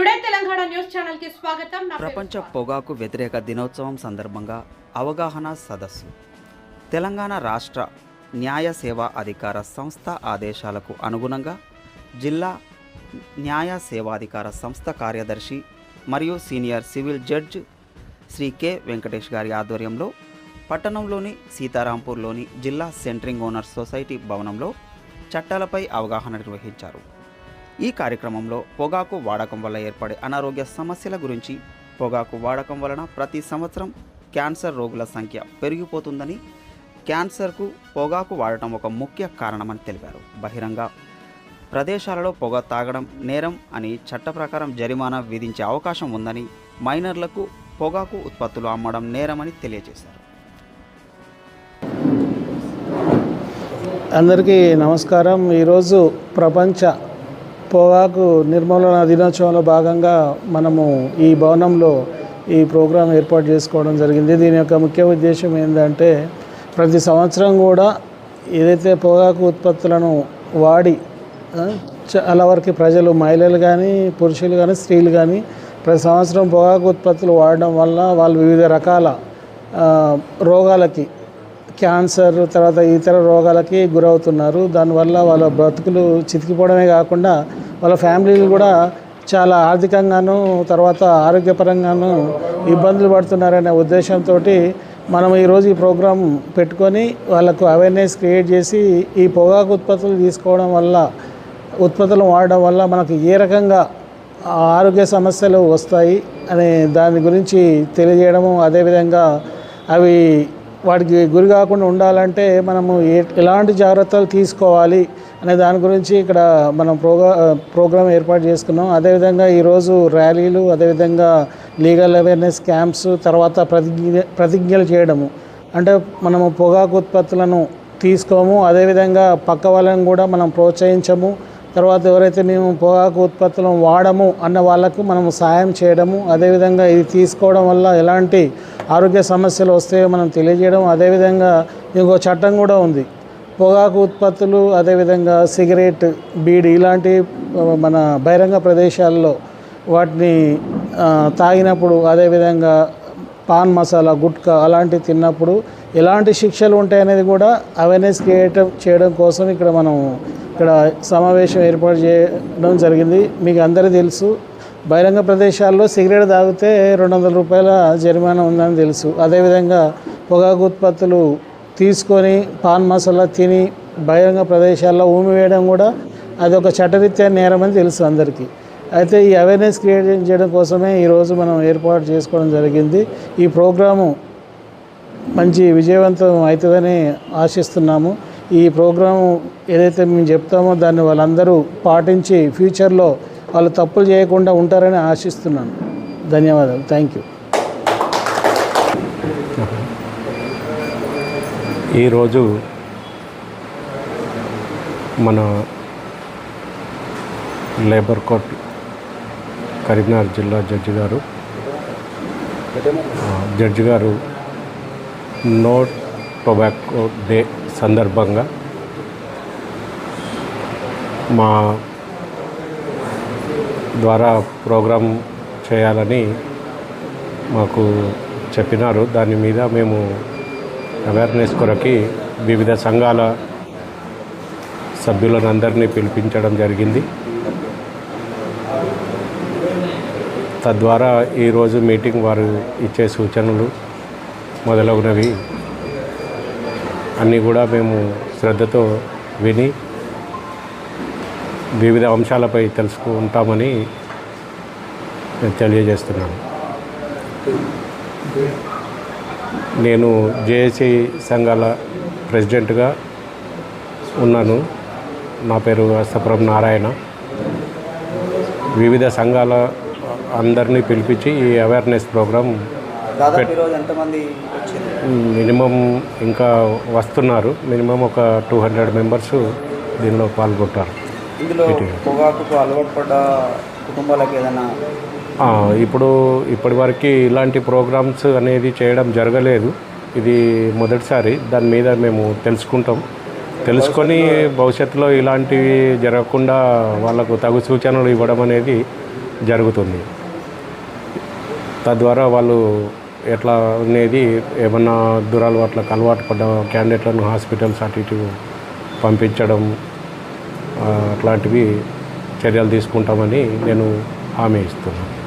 Today Telangana news ఛానల్కి స్వాగతం. నా పేరు ప్రపంచ. పొగాకు వ్యతిరేక దినోత్సవం సందర్భంగా అవగాహన సదస్సు. తెలంగాణ రాష్ట్ర న్యాయ సేవా అధికార సంస్థ ఆదేశాలకు అనుగుణంగా జిల్లా న్యాయ సేవాధికార సంస్థ కార్యదర్శి మరియు senior civil judge Shri K Venkatesh గారి ఆధ్వర్యంలో పట్టణంలోని సీతారాంపూర్లోని జిల్లా సెంట్రింగ్ ఓనర్స్ సొసైటీ భవనంలో చట్టాలపై అవగాహన నిర్వహించారు. ఈ కార్యక్రమంలో పొగాకు వాడకం వల్ల ఏర్పడే అనారోగ్య సమస్యల గురించి పొగాకు వాడకం వలన ప్రతి సంవత్సరం క్యాన్సర్ రోగుల సంఖ్య పెరిగిపోతుందని క్యాన్సర్కు పొగాకు వాడటం ఒక ముఖ్య కారణమని తెలిపారు. బహిరంగ ప్రదేశాలలో పొగ తాగడం నేరం అని చట్ట ప్రకారం జరిమానా విధించే అవకాశం ఉందని మైనర్లకు పొగాకు ఉత్పత్తులు అమ్మడం నేరమని తెలియజేశారు. అందరికీ నమస్కారం. ఈరోజు ప్రపంచ పొగాకు నిర్మూలన దినోత్సవంలో భాగంగా మనము ఈ భవనంలో ఈ ప్రోగ్రాం ఏర్పాటు చేసుకోవడం జరిగింది. దీని యొక్క ముఖ్య ఉద్దేశం ఏంటంటే ప్రతి సంవత్సరం కూడా ఏదైతే పొగాకు ఉత్పత్తులను వాడి చాలా వరకు ప్రజలు మహిళలు కానీ పురుషులు కానీ స్త్రీలు కానీ ప్రతి సంవత్సరం పొగాకు ఉత్పత్తులు వాడడం వల్ల వాళ్ళు వివిధ రకాల రోగాలకి క్యాన్సర్ తర్వాత ఇతర రోగాలకి గురవుతున్నారు. దానివల్ల వాళ్ళ బ్రతుకులు చితికిపోవడమే కాకుండా వాళ్ళ ఫ్యామిలీలు కూడా చాలా ఆర్థికంగాను తర్వాత ఆరోగ్యపరంగాను ఇబ్బందులు పడుతున్నారనే ఉద్దేశంతో మనం ఈరోజు ఈ ప్రోగ్రాం పెట్టుకొని వాళ్ళకు అవేర్నెస్ క్రియేట్ చేసి ఈ పొగాకు ఉత్పత్తులు తీసుకోవడం వల్ల ఉత్పత్తులు వాడడం వల్ల మనకు ఏ రకంగా ఆరోగ్య సమస్యలు వస్తాయి అనే దాని గురించి తెలియజేయడము అదేవిధంగా అవి వాటికి గురి కాకుండా ఉండాలంటే మనము ఏ ఎలాంటి జాగ్రత్తలు తీసుకోవాలి అనే దాని గురించి ఇక్కడ మనం ప్రోగ్రా ప్రోగ్రామ్ ఏర్పాటు చేసుకున్నాం. అదేవిధంగా ఈరోజు ర్యాలీలు అదేవిధంగా లీగల్ అవేర్నెస్ క్యాంప్స్ తర్వాత ప్రతిజ్ఞ ప్రతిజ్ఞలు చేయడము. అంటే మనము పొగాకు ఉత్పత్తులను తీసుకోము అదేవిధంగా పక్క వాళ్ళని కూడా మనం ప్రోత్సహించము. తర్వాత ఎవరైతే మేము పొగాకు ఉత్పత్తులను వాడము అన్న వాళ్ళకు మనము సాయం చేయడము. అదేవిధంగా ఇది తీసుకోవడం వల్ల ఎలాంటి ఆరోగ్య సమస్యలు వస్తాయో మనం తెలియజేయడం అదేవిధంగా ఇంకో చట్టం కూడా ఉంది. పొగాకు ఉత్పత్తులు అదేవిధంగా సిగరెట్ బీడి ఇలాంటి మన బహిరంగ ప్రదేశాల్లో వాటిని తాగినప్పుడు అదేవిధంగా పాన్ మసాలా గుట్కా అలాంటివి తిన్నప్పుడు ఎలాంటి శిక్షలు ఉంటాయనేది కూడా అవేర్నెస్ క్రియేట్ చేయడం కోసం ఇక్కడ మనం ఇక్కడ సమావేశం ఏర్పాటు చేయడం జరిగింది. మీకు అందరికీ తెలుసు. బహిరంగ ప్రదేశాల్లో సిగరెట్ తాగితే రెండు వందల రూపాయల జరిమానా ఉందని తెలుసు. అదేవిధంగా పొగాకు ఉత్పత్తులు తీసుకొని పాన్ మసాలా తిని బహిరంగ ప్రదేశాల్లో ఊమి వేయడం కూడా అది ఒక చట్టరీత్యా నేరం అని తెలుసు అందరికీ. అయితే ఈ అవేర్నెస్ క్రియేట్ చేయడం కోసమే ఈరోజు మనం ఏర్పాటు చేసుకోవడం జరిగింది. ఈ ప్రోగ్రాము మంచి విజయవంతం అవుతుందని ఆశిస్తున్నాము. ఈ ప్రోగ్రాము ఏదైతే మేము చెప్తామో దాన్ని వాళ్ళందరూ పాటించి ఫ్యూచర్లో వాళ్ళు తప్పులు చేయకుండా ఉంటారని ఆశిస్తున్నాను. ధన్యవాదాలు. Thank you. ఈరోజు మన లేబర్ కోర్ట్ కరీంనగర్ జిల్లా జడ్జి గారు జడ్జి గారు నో టొబాకో డే సందర్భంగా మా ద్వారా ప్రోగ్రాం చేయాలని మాకు చెప్పినారు. దాని మీద మేము అవేర్నెస్ కొరకి వివిధ సంఘాల సభ్యులను అందరినీ పిలిపించడం జరిగింది. తద్వారా ఈరోజు మీటింగ్ వారు ఇచ్చే సూచనలు మొదలగునవి. అన్నీ కూడా మేము శ్రద్ధతో విని వివిధ అంశాలపై తెలుసుకుంటామని నేను తెలియజేస్తున్నాను. నేను జేఏసీ సంఘాల ప్రెసిడెంట్గా ఉన్నాను. నా పేరు అస్తపురం నారాయణ. వివిధ సంఘాల అందరినీ పిలిపించి ఈ అవేర్నెస్ ప్రోగ్రాం మినిమం ఇంకా వస్తున్నారు. మినిమం ఒక టూ హండ్రెడ్ మెంబర్స్ దీనిలో పాల్గొంటారు. ఇందులో పొగాకుకు అలవాటు పడ్డ కుటుంబాలకు ఏదైనా ఇప్పుడు ఇప్పటివరకు ఇలాంటి ప్రోగ్రామ్స్ అనేది చేయడం జరగలేదు. ఇది మొదటిసారి. దాని మీద మేము తెలుసుకుంటాం. తెలుసుకొని భవిష్యత్తులో ఇలాంటివి జరగకుండా వాళ్ళకు తగు సూచనలు ఇవ్వడం అనేది జరుగుతుంది. తద్వారా వాళ్ళు ఎట్లా అనేది ఏమన్నా దురలవాట్లకు అలవాటు పడ్డ క్యాండిడేట్లను హాస్పిటల్స్ అటు ఇటు పంపించడం అట్లాంటివి చర్యలు తీసుకుంటామని నేను హామీ ఇస్తున్నాను.